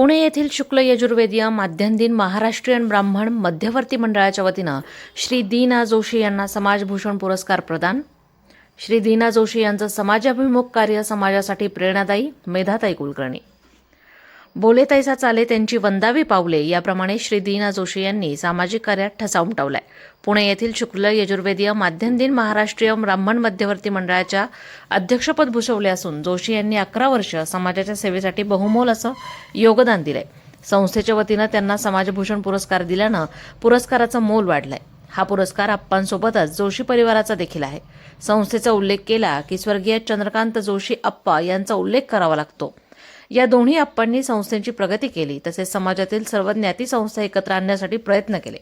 पुणे येथील शुक्ल यजुर्वेदीय माध्यम दिन महाराष्ट्रीयन ब्राह्मण मध्यवर्ती मंडळाच्या वतीनं श्री दीना जोशी यांना समाजभूषण पुरस्कार प्रदान. श्री दीना जोशी यांचं समाजाभिमुख कार्य समाजासाठी प्रेरणादायी मेधाताई कुलकर्णी. बोले तैसा चाले त्यांची वंदावी पावले याप्रमाणे श्री दीना जोशी यांनी सामाजिक कार्यात ठसा उमटवलाय. पुणे येथील शुक्ल यजुर्वेदीय माध्यम दिन महाराष्ट्रीय ब्राह्मण मध्यवर्ती मंडळाच्या अध्यक्षपद भूषवले असून जोशी यांनी अकरा वर्ष समाजाच्या सेवेसाठी बहुमोल असं योगदान दिलंय. संस्थेच्या वतीनं त्यांना समाजभूषण पुरस्कार दिल्यानं पुरस्काराचं मोल वाढलंय. हा पुरस्कार अप्पांसोबतच जोशी परिवाराचा देखील आहे. संस्थेचा उल्लेख केला की स्वर्गीय चंद्रकांत जोशी अप्पा यांचा उल्लेख करावा लागतो. या दोन्ही आप्पांनी संस्थेची प्रगती केली तसेच समाजातील सर्व ज्ञाती संस्था एकत्र आणण्यासाठी प्रयत्न केले.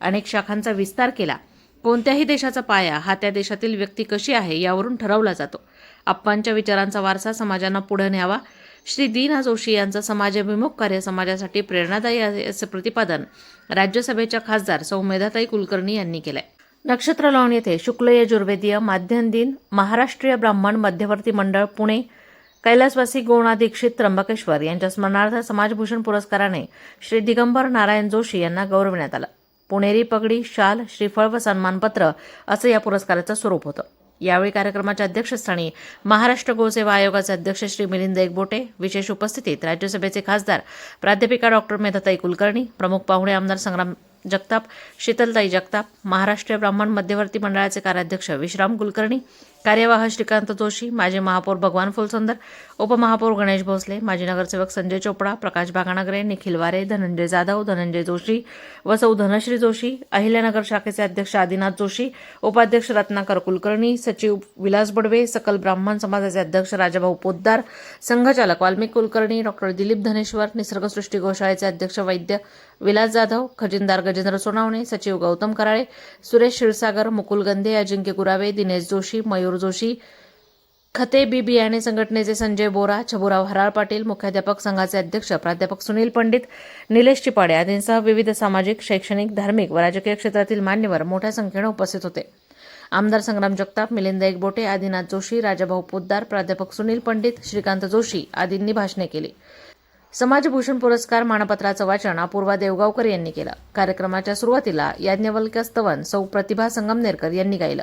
अनेक शाखांचा विस्तार केला. कोणत्याही देशाचा पाया हा त्या देशातील व्यक्ती कशी आहे यावरून ठरवला जातो. आप्पांच्या विचारांचा वारसा समाजांना पुढे न्यावा. श्री दीना जोशी यांचं समाजाभिमुख कार्य समाजासाठी प्रेरणादायी आहे असं प्रतिपादन राज्यसभेच्या खासदार सौ. मेधाताई कुलकर्णी यांनी केलंय. नक्षत्र लॉन येथे शुक्ल यजुर्वेदीय माध्यम दिन महाराष्ट्रीय ब्राह्मण मध्यवर्ती मंडळ पुणे कैलासवासी गोणा दीक्षित त्र्यंबकेश्वर यांच्या स्मरणार्थ समाजभूषण पुरस्काराने श्री दिगंबर नारायण जोशी यांना गौरवण्यात आलं. पुणेरी पगडी शाल श्रीफळ व सन्मानपत्र असं या पुरस्काराचं स्वरूप होतं. यावेळी कार्यक्रमाच्या अध्यक्षस्थानी महाराष्ट्र गोसेवा आयोगाचे अध्यक्ष श्री मिलिंद एकबोटे विशेष उपस्थितीत राज्यसभेचे खासदार प्राध्यापिका डॉक्टर मेधाताई कुलकर्णी प्रमुख पाहुणे आमदार संग्राम जगताप शीतलताई जगताप महाराष्ट्रीय ब्राह्मण मध्यवर्ती मंडळाचे कार्याध्यक्ष विश्राम कुलकर्णी कार्यवाह श्रीकांत जोशी माजी महापौर भगवान फुलसुंदर उपमहापौर गणेश भोसले माजी नगरसेवक संजय चोपडा प्रकाश बागानगरे निखिल वारे धनंजय जाधव धनंजय जोशी वसौ धनश्री जोशी अहिल्यानगर शाखेचे अध्यक्ष आदिनाथ जोशी उपाध्यक्ष रत्नाकर कुलकर्णी सचिव विलास बडवे सकल ब्राह्मण समाजाचे अध्यक्ष राजाभाऊ पोद्दार संघचालक वाल्मिक कुलकर्णी डॉक्टर दिलीप धनेश्वर निसर्गसृष्टी गोशाळेचे अध्यक्ष वैद्य विलास जाधव खजिनदार गजेंद्र सोनावणे सचिव गौतम कराळे सुरेश क्षीरसागर मुकुल गंधे अजिंक्य गुरावे दिनेश जोशी मयूर जोशी खते बी बियाणे संघटनेचे संजय बोरा छबुराव हराळ पाटील मुख्याध्यापक संघाचे अध्यक्ष प्राध्यापक सुनील पंडित निलेश चिपाडे आदींसह विविध सामाजिक शैक्षणिक धार्मिक व राजकीय क्षेत्रातील मान्यवर मोठ्या संख्येनं उपस्थित होते. आमदार संग्राम जगताप मिलिंद एकबोटे आदिनाथ जोशी राजाभाऊ पोद्दार प्राध्यापक सुनील पंडित श्रीकांत जोशी आदींनी भाषणे केली. समाजभूषण पुरस्कार मानपत्राचं वाचन अपूर्वा देवगावकर यांनी केलं. कार्यक्रमाच्या सुरुवातीला याज्ञवल्क्य स्तवन सौ प्रतिभा संगमनेरकर यांनी गायलं.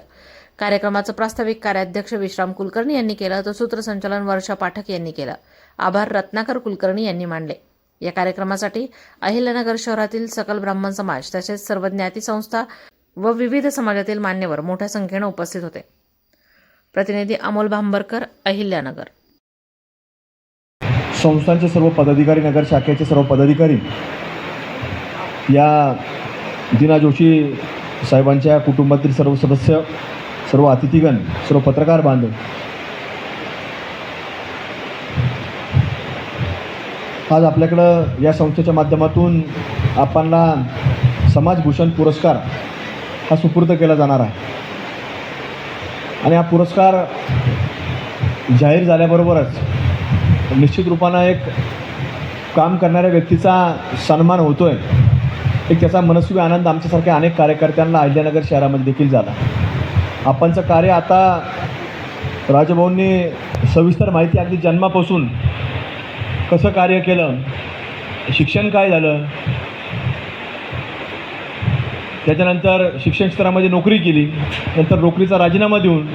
कार्यक्रमाचं प्रास्ताविक कार्याध्यक्ष विश्राम कुलकर्णी यांनी केलं तर सूत्रसंचालन वर्षा पाठक यांनी केलं. आभार रत्नाकर कुलकर्णी यांनी मांडले. या कार्यक्रमासाठी अहिल्यानगर शहरातील सकल ब्राह्मण समाज तसेच सर्व ज्ञाती संस्था व विविध समाजातील मान्यवर मोठ्या संख्येनं उपस्थित होते. प्रतिनिधी अमोल भांबरकर अहिल्यानगर. संस्थांचे सर्व पदाधिकारी नगर शाखेचे सर्व पदाधिकारी या दिना जोशी साहेबांच्या कुटुंबातील सर्व सदस्य सर्व अतिथीगण सर्व पत्रकार बांधव. आज आपल्याकडं या संस्थेच्या माध्यमातून आपणला समाजभूषण पुरस्कार हा सुपूर्द केला जाणार आहे. आणि हा पुरस्कार जाहीर झाल्याबरोबरच निश्चित रूपानं एक काम करणाऱ्या व्यक्तीचा सन्मान होतो आहे एक त्याचा मनस्वी आनंद आमच्यासारख्या अनेक कार्यकर्त्यांना अहिल्यानगर शहरामध्ये देखील झाला. आपणचं कार्य आता राजभाऊंनी सविस्तर माहिती अगदी जन्मापासून कसं कार्य केलं शिक्षण काय झालं त्याच्यानंतर शिक्षण स्तरामध्ये नोकरी केली नंतर नोकरीचा राजीनामा देऊन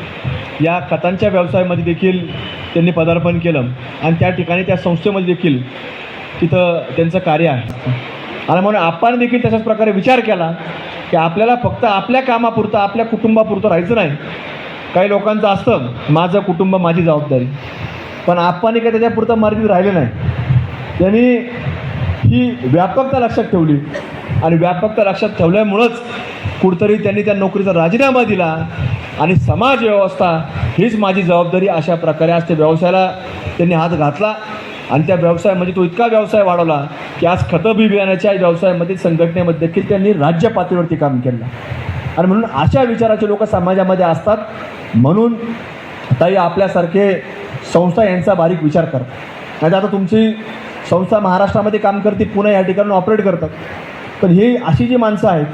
या खतांच्या व्यवसायामध्ये देखील त्यांनी पदार्पण केलं आणि त्या ठिकाणी त्या संस्थेमध्ये देखील तिथं त्यांचं कार्य आहे. आणि म्हणून आपण देखील तशाच प्रकारे विचार केला की आपल्याला फक्त आपल्या कामापुरतं आपल्या कुटुंबापुरतं राहायचं नाही. काही लोकांचं असतं माझं कुटुंब माझी जबाबदारी. पण आपण काय त्याच्यापुरतं मर्यादित राहिले नाही. त्यांनी ही व्यापकता लक्षात ठेवली. आणि व्यापकता लक्षात ठेवल्यामुळंच कुठंतरी त्यांनी त्या नोकरीचा राजीनामा दिला. आणि समाज व्यवस्था हीच माझी जबाबदारी अशा प्रकारे आज त्या व्यवसायाला त्यांनी हात घातला. आणि त्या व्यवसायामध्ये तो इतका व्यवसाय वाढवला की आज खतं बी बियाण्याच्या व्यवसायामध्ये संघटनेमध्ये देखील त्यांनी राज्य पातळीवरती काम केलं. आणि म्हणून अशा विचाराचे लोक समाजामध्ये असतात म्हणून ताई आपल्यासारखे संस्था यांचा बारीक विचार करतात नाही आता तुमची संस्था महाराष्ट्रामध्ये काम करते पुणे या ठिकाणी ऑपरेट करतात. पण ही अशी जी माणसं आहेत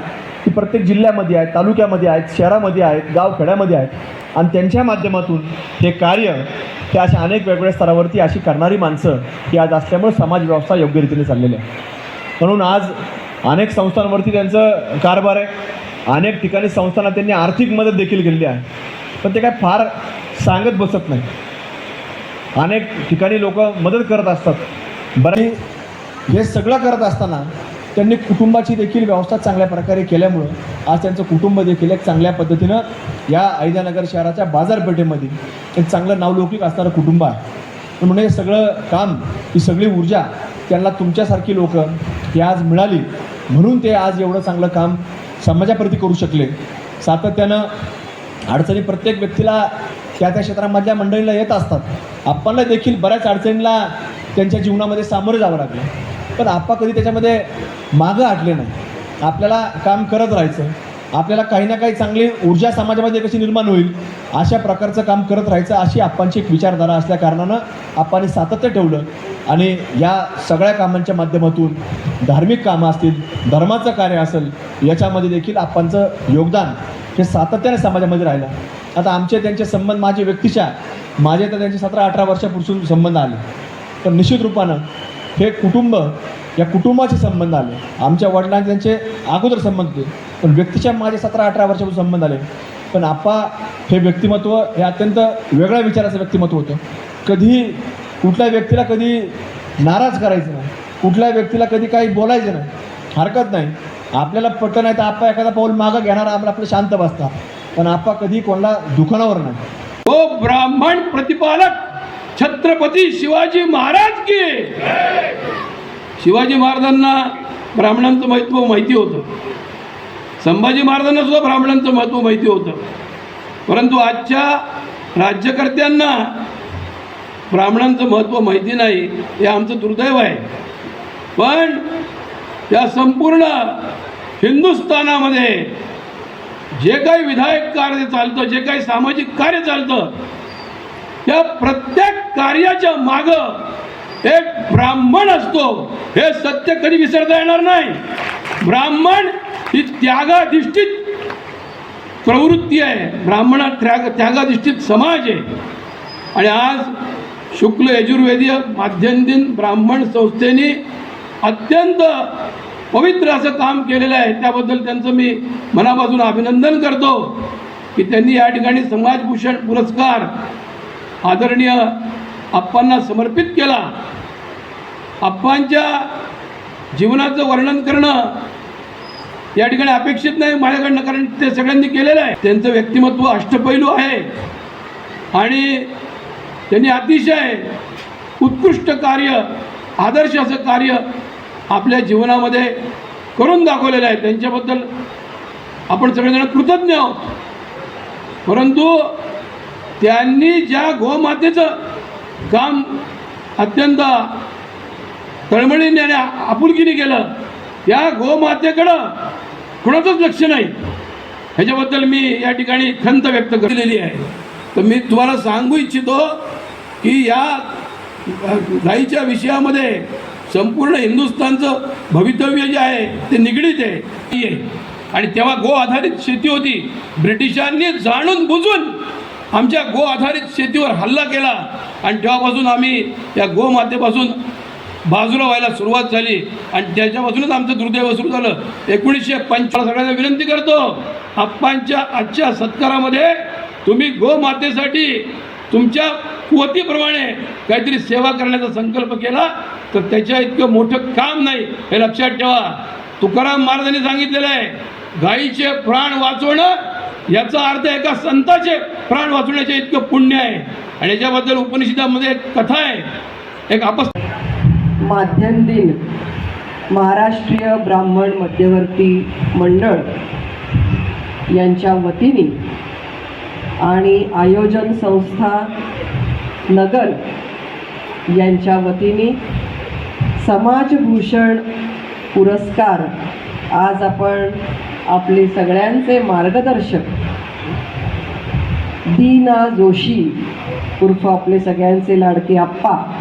ती प्रत्येक जिल्ह्यामध्ये आहेत तालुक्यामध्ये आहेत शहरामध्ये आहेत गावखेड्यामध्ये आहेत. आणि त्यांच्या माध्यमातून हे कार्य हे अशा अनेक वेगवेगळ्या स्तरावरती अशी करणारी माणसं ही आज असल्यामुळे समाज व्यवस्था योग्य रीतीने चाललेली आहे. म्हणून आज अनेक संस्थांवरती त्यांचं कारभार आहे. अनेक ठिकाणी संस्थांना त्यांनी आर्थिक मदत देखील केलेली आहे. पण ते काय फार सांगत बसत नाही. अनेक ठिकाणी लोक मदत करत असतात. बरं हे सगळं करत असताना त्यांनी कुटुंबाची देखील व्यवस्था चांगल्या प्रकारे केल्यामुळं आज त्यांचं कुटुंब देखील एक चांगल्या पद्धतीनं या अहिल्यानगर शहराच्या बाजारपेठेमध्ये एक चांगलं नावलौकिक असणारं कुटुंब आहे. म्हणून हे सगळं काम ही सगळी ऊर्जा त्यांना तुमच्यासारखी लोक ही आज मिळाली. म्हणून ते आज एवढं चांगलं काम समाजाप्रती करू शकले. सातत्यानं अडचणी प्रत्येक व्यक्तीला त्या त्या क्षेत्रामधल्या मंडळीला येत असतात. आपणला देखील बऱ्याच अडचणीला त्यांच्या जीवनामध्ये सामोरे जावं लागलं. पण आप्पा कधी त्याच्यामध्ये मागं हटले नाही. आपल्याला काम करत राहायचं. आपल्याला काही ना काही चांगली ऊर्जा समाजामध्ये कशी निर्माण होईल अशा प्रकारचं काम करत राहायचं अशी आप्पांची एक विचारधारा असल्या कारणानं आप्पांनी सातत्य ठेवलं. आणि या सगळ्या कामांच्या माध्यमातून धार्मिक कामं असतील धर्माचं कार्य असेल याच्यामध्ये देखील आप्पांचं योगदान हे सातत्याने समाजामध्ये राहिलं. आता आमचे त्यांचे संबंध माझे व्यक्तिशा माझे तर त्यांचे सतरा अठरा वर्षापासून संबंध आले. तर निश्चित रूपानं हे कुटुंब या कुटुंबाचे संबंध आले. आमच्या वडिलांचे त्यांचे अगोदर संबंध होते पण व्यक्तीच्या माझे सतरा अठरा वर्षापासून संबंध आले. पण आप्पा हे व्यक्तिमत्व हे अत्यंत वेगळ्या विचाराचं व्यक्तिमत्व होतं. कधी कुठल्या व्यक्तीला कधी नाराज करायचं नाही. कुठल्या व्यक्तीला कधी काही बोलायचं नाही. हरकत नाही. आपल्याला पटत नाही तर आप्पा एखादा पाऊल मागं घेणार आपलं आपलं शांत बसता पण आप्पा कधी कोणाला दुकानावर नाही. तो ब्राह्मण प्रतिपालक छत्रपती शिवाजी महाराज की. शिवाजी महाराजांना ब्राह्मणांचं महत्त्व माहिती होतं. संभाजी महाराजांना सुद्धा ब्राह्मणांचं महत्त्व माहिती होतं. परंतु आजच्या राज्यकर्त्यांना ब्राह्मणांचं महत्त्व माहिती नाही हे आमचं दुर्दैव आहे. पण या संपूर्ण हिंदुस्थानामध्ये जे काही विधायक कार्य चालतं जे काही सामाजिक कार्य चालतं त्या प्रत्येक कार्याच्या माग एक ब्राह्मण असतो हे सत्य कधी विसरता येणार नाही. ब्राह्मण ही त्यागाधिष्ठित प्रवृत्ती आहे. ब्राह्मणा त्याग त्यागाधिष्ठित समाज आहे. आणि आज शुक्ल यजुर्वेदीय माध्यमदिन ब्राह्मण संस्थेने अत्यंत पवित्र असं काम केलेलं आहे. त्याबद्दल त्यांचं मी मनापासून अभिनंदन करतो की त्यांनी या ठिकाणी समाजभूषण पुरस्कार आदरणीय आप्पांना समर्पित केला. आप्पांच्या जीवनाचं वर्णन करणं या ठिकाणी अपेक्षित नाही माझ्याकडनं कारण ते सगळ्यांनी केलेलं आहे. त्यांचं व्यक्तिमत्व अष्टपैलू आहे. आणि त्यांनी अतिशय उत्कृष्ट कार्य आदर्श असं कार्य आपल्या जीवनामध्ये करून दाखवलेलं आहे. त्यांच्याबद्दल आपण सगळेजण कृतज्ञ आहोत. परंतु त्यांनी ज्या गोमातेचं काम अत्यंत तळमळीने आणि आपुलकीने केलं त्या गोमातेकडं कुणाचंच लक्ष नाही. ह्याच्याबद्दल मी या ठिकाणी खंत व्यक्त केलेली आहे. तर मी तुम्हाला सांगू इच्छितो की या गाईच्या विषयामध्ये संपूर्ण हिंदुस्थानचं भवितव्य जे आहे ते निगडीत आहे. आणि तेव्हा गो आधारित शेती होती. ब्रिटिशांनी जाणून बुजून आमच्या गो आधारित शेतीवर हल्ला केला आणि तेव्हापासून आम्ही या गोमातेपासून बाजूला व्हायला सुरुवात झाली. आणि त्याच्यापासूनच आमचं दुर्दैव सुरू झालं. एकोणीसशे पंचावन्न सगळ्यांना विनंती करतो आप्पांच्या आजच्या सत्कारामध्ये तुम्ही गोमातेसाठी तुमच्या कुवतीप्रमाणे काहीतरी सेवा करण्याचा संकल्प केला तर त्याच्या इतकं मोठं काम नाही हे लक्षात ठेवा. तुकाराम महाराजांनी सांगितलेलं आहे गाईचे प्राण वाचवणं याचा अर्थ एका संताचे प्राण वाचवण्याचे इतकं पुण्य आहे. आणि याच्याबद्दल उपनिषदामध्ये एक कथा आहे. एक आपस माध्यम दिन महाराष्ट्रीय ब्राह्मण मध्यवर्ती मंडळ यांच्या वतीने आणि आयोजन संस्था नगर यांच्या वतीने समाजभूषण पुरस्कार आज आपण आपले सगळ्यांचे मार्गदर्शक. दीना जोशी उर्फ आपले सगळ्यांचे लाडके आप्पा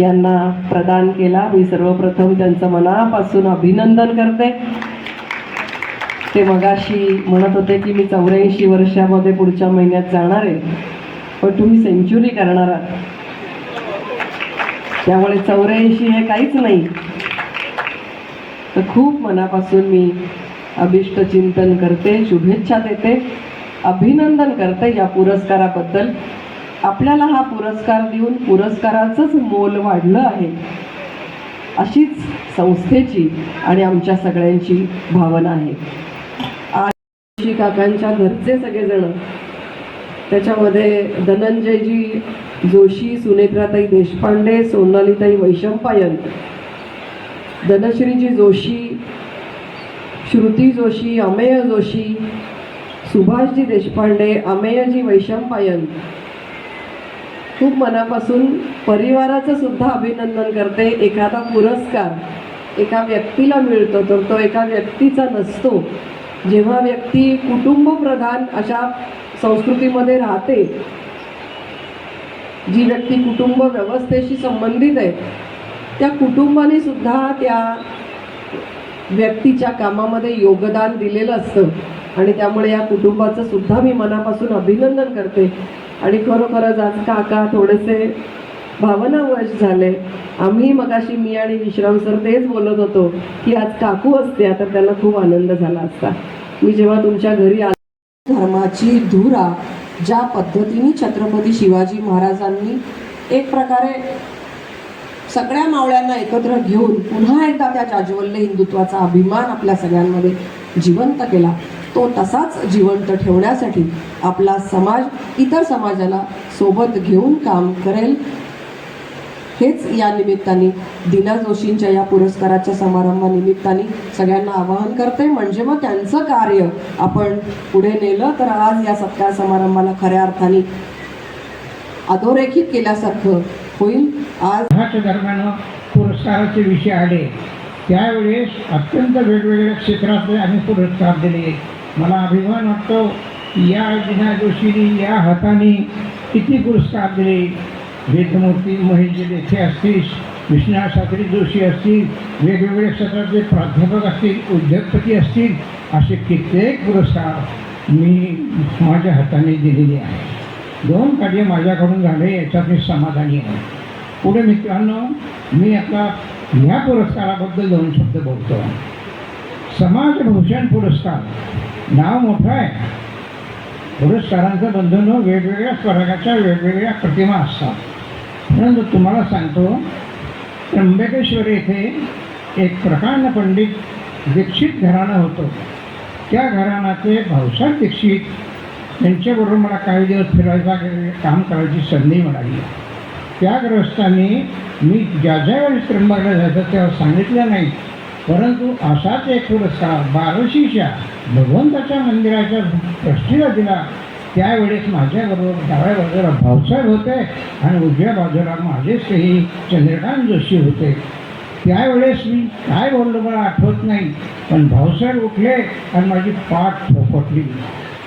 यांना प्रदान केला. मी सर्वप्रथम त्यांचं मनापासून अभिनंदन करते. ते मगाशी म्हणत होते की मी चौऱ्याऐंशी वर्षामध्ये पुढच्या महिन्यात जाणार आहे. पण तुम्ही सेंच्युरी करणार आहात. त्यामुळे चौऱ्याऐंशी हे काहीच नाही. तर खूप मनापासून मी अभिष्ट चिंतन करते शुभेच्छा देते अभिनंदन करते या पुरस्काराबद्दल. आपल्याला हा पुरस्कार देऊन पुरस्काराचंच मोल वाढलं आहे. अशीच संस्थेची आणि आमच्या सगळ्यांची भावना आहे. आज काकांच्या घरचे सगळेजण त्याच्यामध्ये धनंजयजी जोशी सुनेत्राताई देशपांडे सोनालीताई वैशंपायन धनश्रीजी जोशी श्रुती जोशी अमेय जोशी सुभाषजी देशपांडे अमेयजी वैशंपायन. खूप मनापासून परिवाराचं सुद्धा अभिनंदन करते. एखादा पुरस्कार एका व्यक्तीला मिळतो तर तो एका व्यक्तीचा नसतो. जेव्हा व्यक्ती कुटुंबप्रधान अशा संस्कृतीमध्ये राहते जी व्यक्ती कुटुंब व्यवस्थेशी संबंधित आहे त्या कुटुंबाने सुद्धा त्या व्यक्तीच्या कामामध्ये योगदान दिलेलं असतं. आणि त्यामुळे या कुटुंबाचं सुद्धा मी मनापासून अभिनंदन करते. आणि खरोखरच आज काका थोडेसे भावनावश झाले. आम्ही मगाशी मी आणि विश्राम सर तेच बोलत होतो की आज काकू असत्या तर त्यांना खूप आनंद झाला असता. मी जेव्हा तुमच्या घरी आलो धर्माची धुरा ज्या पद्धतीने छत्रपती शिवाजी महाराजांनी एक प्रकारे सगळ्या मावळ्यांना एकत्र घेऊन पुन्हा एकदा त्या जाज्वल्य हिंदुत्वाचा अभिमान आपल्या सगळ्यांमध्ये जिवंत केला. तो तसाच जिवंत ठेवण्यासाठी आपला समाज इतर समाजाला सोबत घेऊन काम करेल. हेच या निमित्ताने दिना जोशींच्या या पुरस्काराच्या समारंभानिमित्ताने सगळ्यांना आवाहन करते. म्हणजे मग त्यांचं कार्य आपण पुढे नेलं तर आज या सत्कार समारंभाला खऱ्या अर्थाने अधोरेखित केल्यासारखं होईल. आज ह्याच दरम्यान पुरस्काराचे विषय आले. त्यावेळेस अत्यंत वेगवेगळ्या क्षेत्रातले आम्ही पुरस्कार दिले. मला अभिमान वाटतो या दिना जोशीने या हाताने किती पुरस्कार दिले. वेदमूर्ती महेशजी लेखे असतील विश्वनाथ शास्त्री जोशी असतील वेगवेगळ्या क्षेत्रातले प्राध्यापक असतील उद्योगपती असतील असे कित्येक पुरस्कार मी माझ्या हाताने दिलेले आहे दोन कार्य माझ्याकडून झाले याच्यात मी समाधानी आहे. पुढे मित्रांनो मी आता ह्या पुरस्काराबद्दल दोन शब्द बोलतो. समाजभूषण पुरस्कार. नाव मोठं आहे. पुरस्कारांचं बंधन हो, वेगवेगळ्या स्वर्गाच्या वेगवेगळ्या प्रतिमा असतात. परंतु तुम्हाला सांगतो त्र्यंबकेश्वर येथे एक प्रकांड पंडित दीक्षित घराणं होतं. त्या घराण्याचे भावसार दीक्षित त्यांच्याबरोबर मला काही दिवस फिरायचा काम करायची संधी मिळाली. त्या ग्रस्तांनी मी ज्या ज्या वेळेस त्र्यंबकला जायचं तेव्हा सांगितलं नाही परंतु असाच एक पुरस्कार बाराशीच्या भगवंताच्या मंदिराच्या ट्रस्टीला दिला. त्यावेळेस माझ्याबरोबर डाव्या बाजूला भाऊसाहेब होते आणि उजव्या बाजूला माझेच काही चंद्रकांत जोशी होते. त्यावेळेस मी काय बोललो मला आठवत नाही पण भाऊसाहेब उठले आणि माझी पाठ थोपटली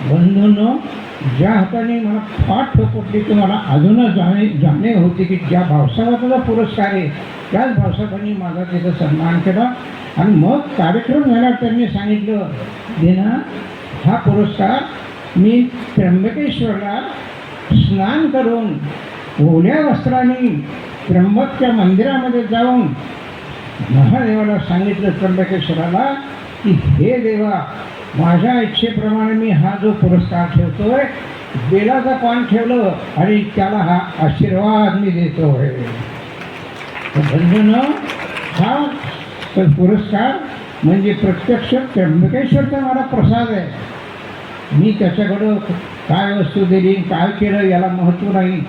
बंधूंनो ज्या हाताने मला फाट थोपटली तर मला अजूनच जाणे जाणीव होती की ज्या भावसाहेबाचा पुरस्कार आहे त्याच भावसाहेबांनी माझा त्याचा सन्मान केला. आणि मग कार्यक्रम झाल्यावर त्यांनी सांगितलं देना हा पुरस्कार मी त्र्यंबकेश्वरला स्नान करून ओल्या वस्त्राने त्र्यंबकच्या मंदिरामध्ये जाऊन महादेवाला सांगितलं त्र्यंबकेश्वराला की हे देवा माझ्या इच्छेप्रमाणे मी हा जो पुरस्कार ठेवतोय बेलाचं पान ठेवलं आणि त्याला हा आशीर्वाद मी देतोय. बंधून हा तर पुरस्कार म्हणजे प्रत्यक्ष त्र्यंबकेश्वरचा मला प्रसाद आहे. मी त्याच्याकडं काय वस्तू दिली काय केलं याला महत्त्व नाही.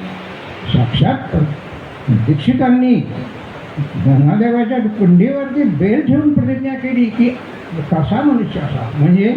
साक्षात दीक्षितांनी धनादेवाच्या कुंडीवरती बेल ठेवून प्रतिज्ञा केली की कसा मनुष्य असा म्हणजे